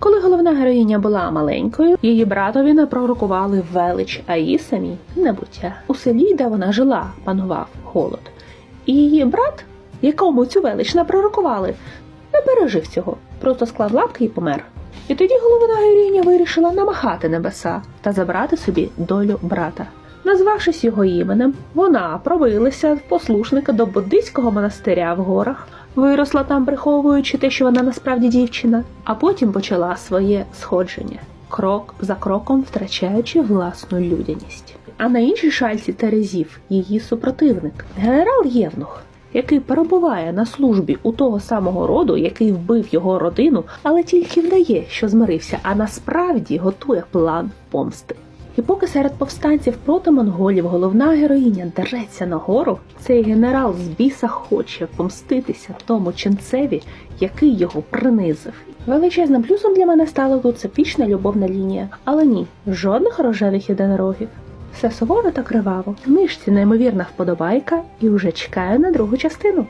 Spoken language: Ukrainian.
Коли головна героїня була маленькою, її братові не пророкували велич, а їй самій небуття. У селі, де вона жила, панував голод. І її брат, якому цю велич не пророкували, не пережив цього, просто склав лапки і помер. І тоді головна героїня вирішила намахати небеса та забрати собі долю брата. Назвавшись його іменем, вона пробилася в послушника до буддийського монастиря в горах, виросла там, приховуючи те, що вона насправді дівчина, а потім почала своє сходження, крок за кроком втрачаючи власну людяність. А на іншій шальці Терезів її супротивник, генерал Євнух, який перебуває на службі у того самого роду, який вбив його родину, але тільки вдає, що змирився, а насправді готує план помсти. І поки серед повстанців проти монголів головна героїня дереться нагору, цей генерал з біса хоче помститися тому ченцеві, який його принизив. Величезним плюсом для мене стала тут цепічна любовна лінія, але ні, жодних рожевих єдинорогів. Все суворо та криваво. Книжці неймовірна вподобайка і вже чекаю на другу частину.